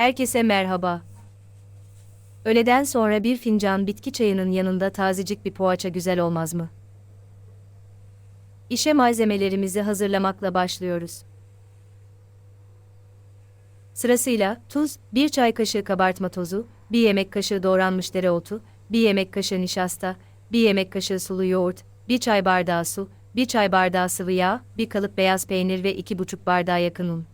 Herkese merhaba. Öğleden sonra bir fincan bitki çayının yanında tazecik bir poğaça güzel olmaz mı? İşe malzemelerimizi hazırlamakla başlıyoruz. Sırasıyla tuz, 1 çay kaşığı kabartma tozu, 1 yemek kaşığı doğranmış dereotu, 1 yemek kaşığı nişasta, 1 yemek kaşığı sulu yoğurt, 1 çay bardağı su, 1 çay bardağı sıvı yağ, 1 kalıp beyaz peynir ve 2,5 bardağı yakın un.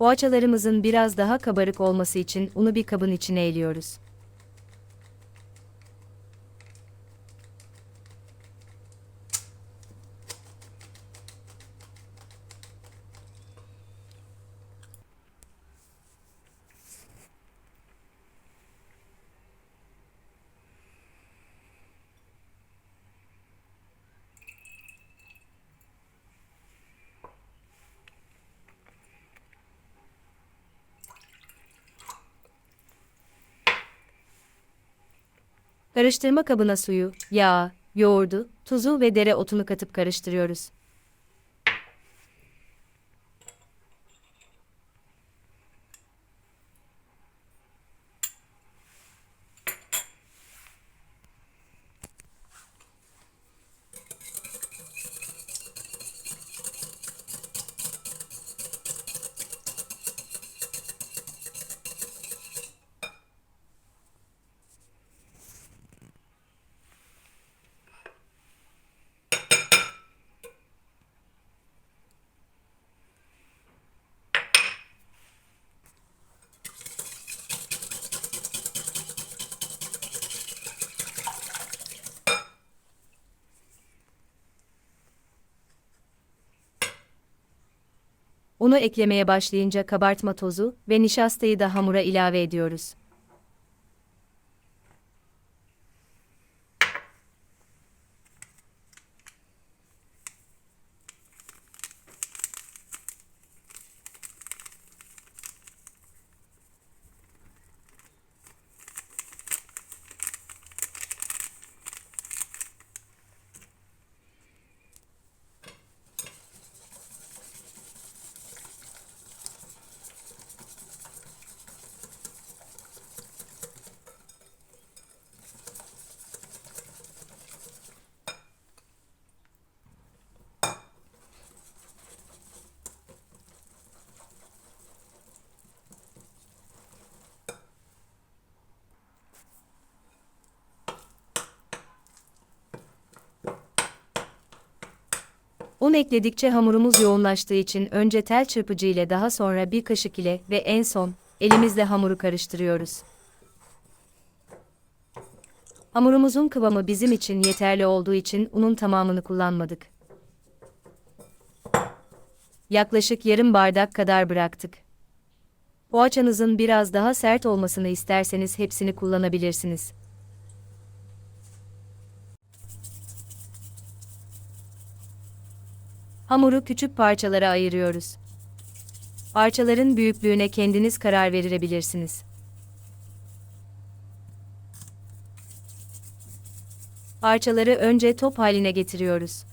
Poğaçalarımızın biraz daha kabarık olması için unu bir kabın içine eliyoruz. Karıştırma kabına suyu, yağı, yoğurdu, tuzu ve dereotunu katıp karıştırıyoruz. Unu eklemeye başlayınca kabartma tozu ve nişastayı da hamura ilave ediyoruz. Un ekledikçe hamurumuz yoğunlaştığı için önce tel çırpıcı ile daha sonra bir kaşık ile ve en son elimizle hamuru karıştırıyoruz. Hamurumuzun kıvamı bizim için yeterli olduğu için unun tamamını kullanmadık. Yaklaşık yarım bardak kadar bıraktık. Poğaçanızın biraz daha sert olmasını isterseniz hepsini kullanabilirsiniz. Hamuru küçük parçalara ayırıyoruz. Parçaların büyüklüğüne kendiniz karar verebilirsiniz. Parçaları önce top haline getiriyoruz.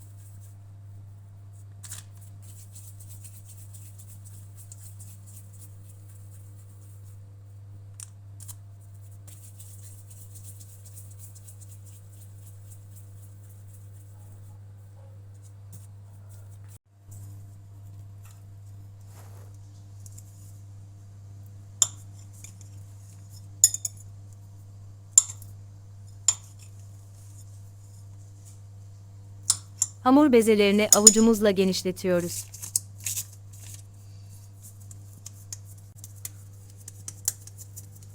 Hamur bezelerini avucumuzla genişletiyoruz.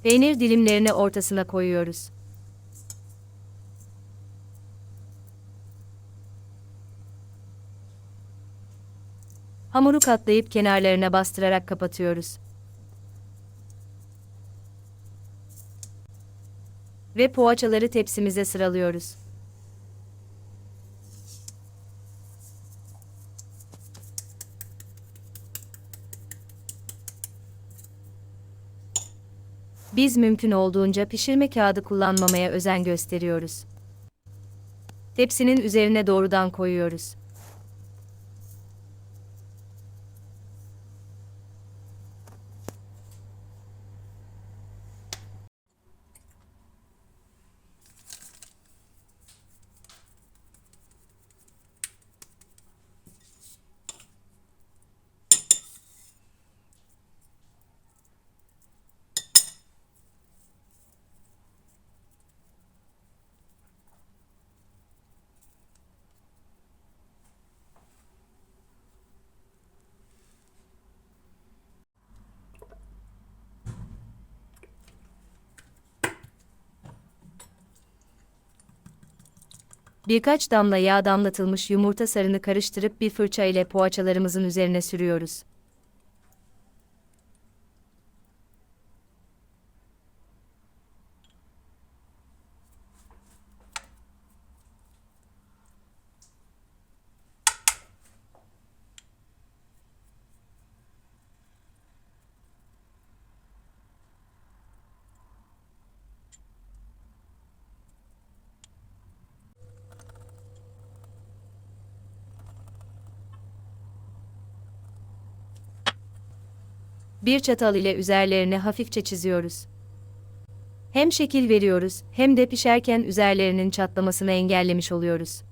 Peynir dilimlerini ortasına koyuyoruz. Hamuru katlayıp kenarlarına bastırarak kapatıyoruz. Ve poğaçaları tepsimize sıralıyoruz. Biz mümkün olduğunca pişirme kağıdı kullanmamaya özen gösteriyoruz. Tepsinin üzerine doğrudan koyuyoruz. Birkaç damla yağ damlatılmış yumurta sarını karıştırıp bir fırça ile poğaçalarımızın üzerine sürüyoruz. Bir çatal ile üzerlerine hafifçe çiziyoruz. Hem şekil veriyoruz, hem de pişerken üzerlerinin çatlamasını engellemiş oluyoruz.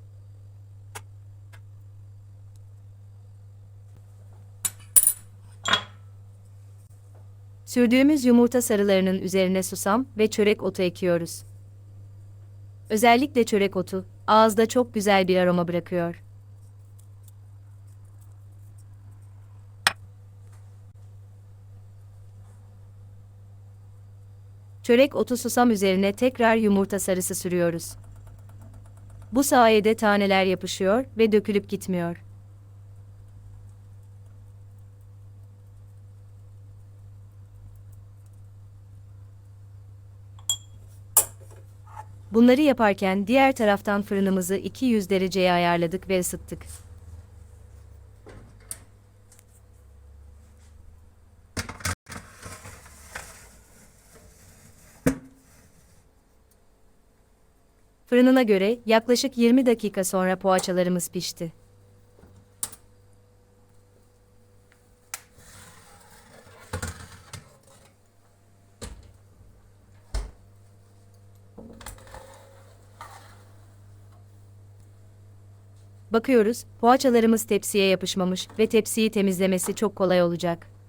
Sürdüğümüz yumurta sarılarının üzerine susam ve çörek otu ekiyoruz. Özellikle çörek otu, ağızda çok güzel bir aroma bırakıyor. Çörek otu susam üzerine tekrar yumurta sarısı sürüyoruz. Bu sayede taneler yapışıyor ve dökülüp gitmiyor. Bunları yaparken diğer taraftan fırınımızı 200 dereceye ayarladık ve ısıttık. Fırınına göre yaklaşık 20 dakika sonra poğaçalarımız pişti. Bakıyoruz, poğaçalarımız tepsiye yapışmamış ve tepsiyi temizlemesi çok kolay olacak.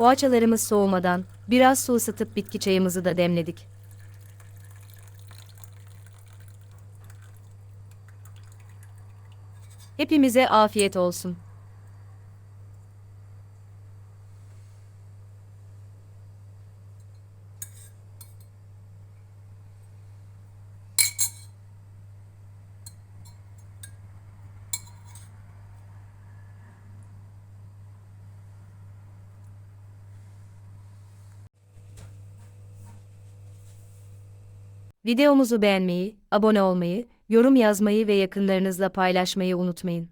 Poğaçalarımız soğumadan biraz su ısıtıp bitki çayımızı da demledik. Hepimize afiyet olsun. Videomuzu beğenmeyi, abone olmayı, yorum yazmayı ve yakınlarınızla paylaşmayı unutmayın.